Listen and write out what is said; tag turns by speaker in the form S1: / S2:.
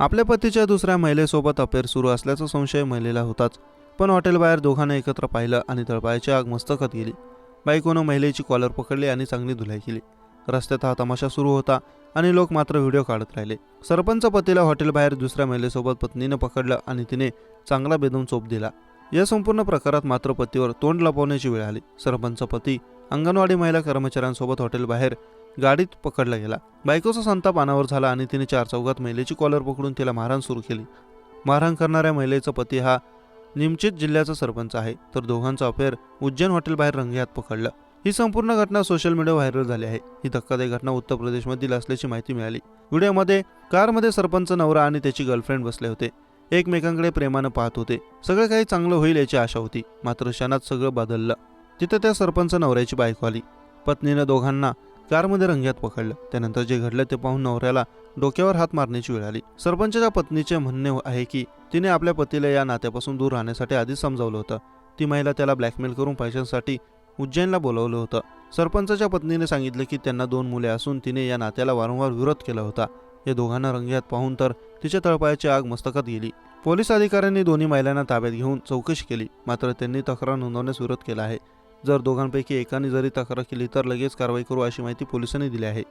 S1: आपल्या पतीच्या दुसऱ्या महिलेसोबत अफेअर सुरू असल्याचा संशय महिलेला होताच. पण हॉटेलबाहेर दोघांना एकत्र पाहिलं आणि तळपायाची आग मस्तकात गेली. बायकोनं महिलेची कॉलर पकडली आणि चांगली धुलाई केली. रस्त्यात हा तमाशा सुरू होता आणि लोक मात्र व्हिडिओ काढत राहिले. सरपंच पतीला हॉटेलबाहेर दुसऱ्या महिलेसोबत पत्नीनं पकडलं आणि तिने चांगला बेदम चोप दिला. या संपूर्ण प्रकारात मात्र पतीवर तोंड लपवण्याची वेळ आली. सरपंच पती अंगणवाडी महिला कर्मचाऱ्यांसोबत हॉटेलबाहेर गाडीत पकडला गेला. बायकोचा संताप अनावर झाला आणि तिने चार चौघात महिलेची कॉलर पकडून तिला मारहाण सुरू केली. मारहाण करणाऱ्या महिलेचा पती हा निमचित जिल्ह्याचा सरपंच आहे तर दोघांचा अफेअर उज्जैन हॉटेलबाहेर रंगेहात पकडलं. ही संपूर्ण घटना सोशल मीडिया व्हायरल झाली आहे. ही धक्कादायक घटना उत्तर प्रदेशमधील असल्याची माहिती मिळाली. व्हिडिओमध्ये कारमध्ये सरपंच नवरा आणि त्याची गर्लफ्रेंड बसले होते. एकमेकांकडे प्रेमानं पाहत होते. सगळं काही चांगलं होईल याची आशा होती. मात्र क्षणात सगळं बदललं. तिथं त्या सरपंच नवऱ्याची बायको आली. पत्नीनं दोघांना कारमध्ये रंग्यात पकडलं. त्यानंतर जे घडलं ते पाहून नवऱ्याला डोक्यावर हात मारण्याची वेळ आली. सरपंचाच्या पत्नीचे म्हणणे आहे की तिने आपल्या पतीला या नात्यापासून दूर राहण्यासाठी आधीच समजावलं होतं. ती महिला त्याला ब्लॅकमेल करून पैशांसाठी उज्जैनला बोलवलं होतं. सरपंचाच्या पत्नीने सांगितलं की त्यांना दोन मुले असून तिने या नात्याला वारंवार विरोध केला होता. या दोघांना रंग्यात पाहून तर तिच्या तळपायाची आग मस्तकात गेली. पोलीस अधिकाऱ्यांनी दोन्ही महिलांना ताब्यात घेऊन चौकशी केली. मात्र त्यांनी तक्रार नोंदवण्यास विरोध केला आहे. जर दोघांपैकी एकाने जरी तक्रार केली तर लगेच कारवाई करू अशी माहिती पोलिसांनी दिली आहे.